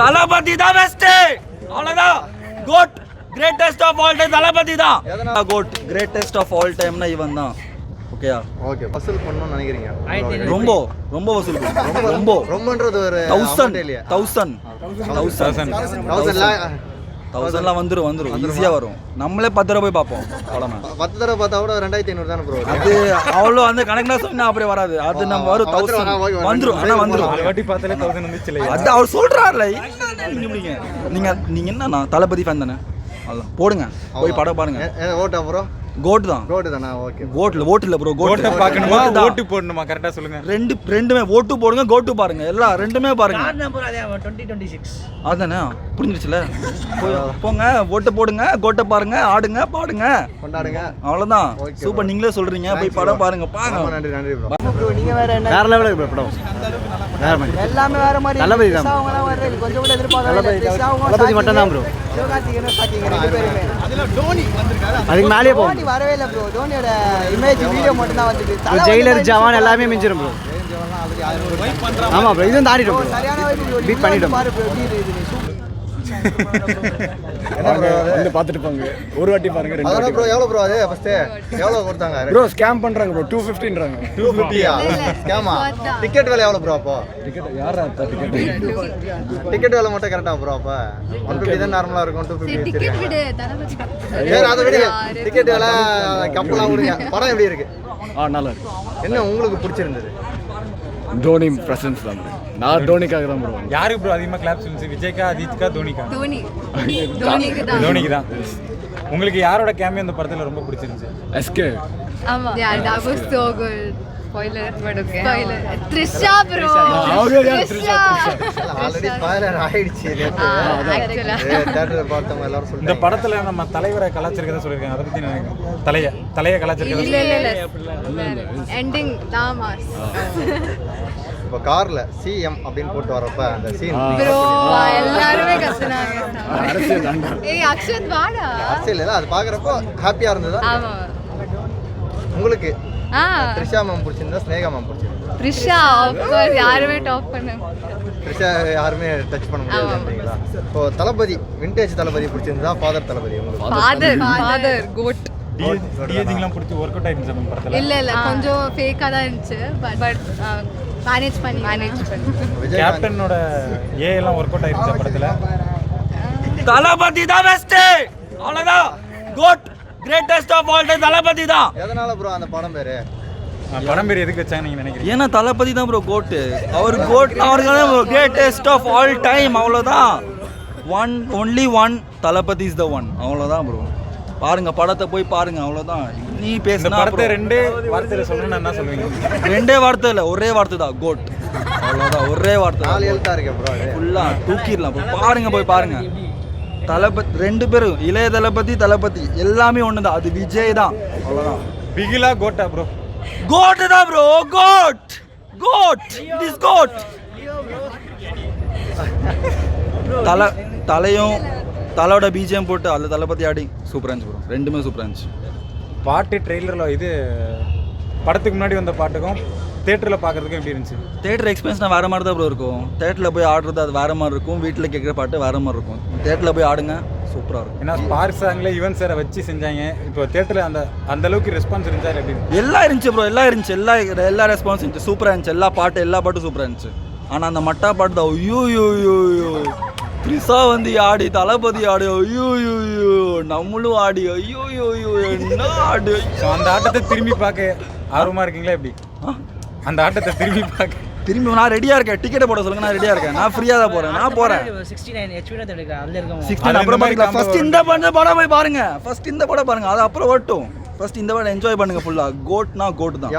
தளபதி தான் பெஸ்ட் அவ்வளவுதான். GOAT greatest of all time Thalapathy தான். எதனால? கோட் கிரேட்டஸ்ட் ஆஃப் ஆல் டைம்னா இவன் தான். ஓகேயா ஓகே வசூல் பண்ணணும்னு நினைக்கிறீங்க? ரொம்ப ரொம்ப வசூல் ரொம்ப ரொம்ப. ரொம்பன்றது ஒரு தௌசண்ட் தௌசண்ட் தௌசண்ட் தௌசண்ட் தௌசண்ட்லாம் வந்துரும் வந்துரும். ஈஸியா வரும். நம்மளே பத்து ரூபா போய் பார்ப்போம். படம் பத்து தடவை பார்த்தா கூட ரெண்டாயிரத்தி ஐநூறு தானே ப்ரோ அது அவ்வளோ அந்த கணக்குனா சொன்னா அப்படியே வராது. அது நம்ம வரும் தௌசண்ட் வந்துரும். ஆனா வந்துரும். வாட்டி பார்த்தாலே தௌசண்ட் வந்துச்சு இல்லையா? அது அவர் சொல்றாருல என்ன நீங்க முடிங்க நீங்க நீங்க என்னண்ணா தளபதி ஃபேன் தானே? அதான் போடுங்க. போய் படம் பாருங்க. ஓட்டா ப்ரோ கோட் தான். கோட்டு தானே? ஓகே கோட்ல ஓட்டு இல்ல ப்ரோ கோட் பார்க்கணுமா? ஓட்டு போடணுமா? கரெக்டா சொல்லுங்க. ரெண்டு ரெண்டுமே ஓட்டு போடுங்க கோட்டு பாருங்க. எல்லாம் ரெண்டுமே பாருங்க. நம்பர் அதே? டுவெண்ட்டி டுவெண்ட்டி சிக்ஸ் அதானே? புரிஞ்சிருச்சுல? போய் போங்க ஓட்டு போடுங்க கோட்டை பாருங்க ஆடுங்க பாடுங்க. கொண்டாடுங்க. அவ்வளவுதான். சூப்பர் நீங்களே சொல்றீங்க. போய் படம் பாருங்க ரொம்ப பாருங்க நன்றி நன்றி ப்ரோ ப்ரோ நீங்க வேற என்ன? வேற லெவலுக்கு ப்ரோ படம். வேற மாதிரி. எல்லாமே வேற மாதிரி. தளபதி தான். அவங்க எல்லாம் வர்றது கொஞ்சம் கூட. தான். அவங்க தளபதி மட்டும் தான் சாக்கிங்க. சிவகார்த்திகேயனும் சாக்கிங்க ரெண்டு பேருமே. அதுக்கு மேலேயே போகும் தோனி வரவே இல்லை ப்ரோ தோனியோட இமேஜ் வீடியோ மட்டும் தான் தலை ஜெயிலர் ஜவான் எல்லாமே மிஞ்சிரும் ப்ரோ ஆமா ப்ரோ இதுவும் தாண்டிடும். சரியான வைப்பு bro. வந்து பார்த்துட்டு போங்க. ஒரு வாட்டி பாருங்க ரெண்டு அதோட வாட்டி ப்ரோ எவ்வளோ ப்ரோ அது? ஃபர்ஸ்ட் எவ்வளோ கொடுத்தாங்க? ப்ரோ ஸ்கேம் பண்றாங்க ப்ரோ டூ ஃபிஃப்டின்றாங்க டூ ஃபிஃப்டியா ஸ்கேமா டிக்கெட் விலை எவ்வளோ ப்ரோ அப்போ? டிக்கெட் யாரா டிக்கெட் டிக்கெட் விலை. மட்டும் கரெக்டா ப்ரோ அப்போ? ஒன் ஃபிஃப்டி தான் நார்மலாக இருக்கும் டூ ஃபிஃப்டி அதை விட. டிக்கெட் விலை கப்பலாம் விடுங்க. படம் எப்படி இருக்கு? ஆ நல்லா இருக்கு. என்ன உங்களுக்கு பிடிச்சிருந்தது? தோனி பிரசன்ஸ் தான் bro. நான் தோனிக்காக தான் ப்ரோ யாருக்கு ப்ரோ அதிகமா கிளாப்ஸ் இருந்துச்சு விஜய்க்கா அஜித்கா தோனிக்கா? தோனி. தோனிக்கு தான். தோனிக்கு தான். உங்களுக்கு யாரோட கேமியோ அந்த படத்துல ரொம்ப பிடிச்சிருந்துச்சு? எஸ்கே ஆமா. Yeah that was so good. Okay. Spoiler. Trisha Trisha already spoiler ஆயிடுச்சு. ஆக்சுவலா ஏ, theatre பார்த்தவங்க எல்லாரும் இந்த சொல்லிட்டாங்க படத்துல நம்ம தலைவரை கலாச்சிருக்கதா சொல்லியிருக்காங்க. அதை பத்தி நான் தலைய தலைய கலாச்சிருக்கதா இல்ல இல்ல இல்ல. எண்டிங் தாமாஸ். இப்போ கார்ல சிஎம் அப்படின்னு போட்டு வரப்ப அந்த சீன் ப்ரோ எல்லாருமே கத்துனாங்க. அரசியல் தாண்டா. ஏய் அக்ஷத் வாடா. அரசியல் இல்லை அது பார்க்குறப்போ ஹாப்பியாக இருந்ததா? ஆமா. உங்களுக்கு த்ரிஷா மேம் பிடிச்சிருந்தா ஸ்னேகா மேம் பிடிச்சிருந்தா. த்ரிஷா ஆஃபர் யாருமே டாப் பண்ண த்ரிஷா யாருமே டச் பண்ண முடியாதுன்றீங்களா இப்போ தளபதி விண்டேஜ் தளபதி பிடிச்சிருந்தா ஃபாதர் தளபதி உங்களுக்கு ஃபாதர் ஃபாதர் கோட் டிஏஜிங்லாம் பிடிச்சி ஒர்க் அவுட் ஆயிருந்துச்சு அந்த படத்துல. இல்ல இல்ல கொஞ்சம் ஃபேக்கா தான் இருந்துச்சு பட் பட் மேனேஜ் பண்ணி. மேனேஜ் பண்ணி. விஜய் கேப்டனோட ஏ எல்லாம் ஒர்க் அவுட் ஆயிருந்துச்சு படத்துல. தளபதி தான் பெஸ்ட் அவ்வளவுதான். GOAT greatest of all time Thalapathy தான். எதனால ப்ரோ அந்த படம் பேரு? படம் பேர் எதுக்கு வச்சாங்க நீங்க நினைக்கிறீங்க? ஏன்னா தளபதி தான் ப்ரோ கோட்டு அவர் கோட் அவருக்கு கிரேட்டஸ்ட் ஆஃப் ஆல் டைம் அவ்வளோதான் one only one Thalapathy is the one அவ்வளோதான் ப்ரோ பாருங்க படத்தை போய் பாருங்க அவ்வளோதான் நீ பேசினா படத்தை ரெண்டே வார்த்தையில சொல்லணும்னா என்ன சொல்லுவீங்க? ரெண்டே வார்த்தை இல்லை ஒரே வார்த்தை தான் கோட் அவ்வளோதான் ஒரே வார்த்தை நாலு எழுத்தா இருக்கேன் ப்ரோ ஃபுல்லாக தூக்கிடலாம். பாருங்க போய் பாருங்க. தளபதி ரெண்டு பேரும் இளைய தளபதி தளபதி எல்லாமே ஒன்று தான் அது விஜய் தான். அவ்வளோதான் பிகிலா கோட்டா ப்ரோ கோட் தான் bro goat goat it is goat தலை தலையும் தலையோட பிஜிஎம் போட்டு அதில் தளபதி ஆடி சூப்பராக இருந்துச்சு ப்ரோ ரெண்டுமே சூப்பராக இருந்துச்சு பாட்டு ட்ரெய்லரில் இது படத்துக்கு முன்னாடி வந்த பாட்டுக்கும் தேட்டரில் பார்க்கறதுக்கும் எப்படி இருந்துச்சு? தேட்டர் எக்ஸ்பீரியன்ஸ்னா வேறு மாதிரி தான் ப்ரோ இருக்கும். தேட்டரில் போய் ஆடுறது அது வேறு மாதிரி இருக்கும். வீட்டில் கேட்குற பாட்டு வேறு மாதிரி இருக்கும். தேட்டரில் போய் ஆடுங்க சூப்பராக இருக்கும். ஏன்னா ஸ்பார்க் சாங்ல யுவன் சாரை வச்சு செஞ்சாங்க. இப்போ தேட்டரில் அந்த அந்த அளவுக்கு ரெஸ்பான்ஸ் இருந்துச்சா எப்படி? எல்லாம் இருந்துச்சு ப்ரோ எல்லாம் இருந்துச்சு. எல்லா எல்லா ரெஸ்பான்ஸ் இருந்துச்சு. சூப்பராக இருந்துச்சு. எல்லா பாட்டு எல்லா பாட்டும் சூப்பராக இருந்துச்சு. ஆனால் அந்த மட்டா பாட்டு தான் ஐயோ யோ யோ யோ த்ரிஷா வந்து ஆடி தளபதி ஆடி ஐயோ யோ யோ நம்மளும் ஆடி ஐயோ யோ யோ என்ன ஆடு? அந்த ஆட்டத்தை திரும்பி பார்க்க ஆர்வமாக இருக்கீங்களா எப்படி? அந்த ஆட்டத்தை திரும்பி பார்க்க. திரும்பி நான் ரெடியாக இருக்கேன். டிக்கெட்டை போட சொல்லுங்க நான் ரெடியாக இருக்கேன். நான் ஃப்ரீயாக தான் போகிறேன் நான் சிக்ஸ்டி நைன் ஹெச்பி தான் எடுக்க அதில் அப்புறம் இந்த ஃபர்ஸ்ட் இந்த படம் படம் போய் பாருங்க. ஃபர்ஸ்ட் இந்த படம் பாருங்க. அது அப்புறம் ஓட்டும். ஃபர்ஸ்ட் இந்த படம் என்ஜாய் பண்ணுங்க ஃபுல்லாக கோட்னா கோட் தான்.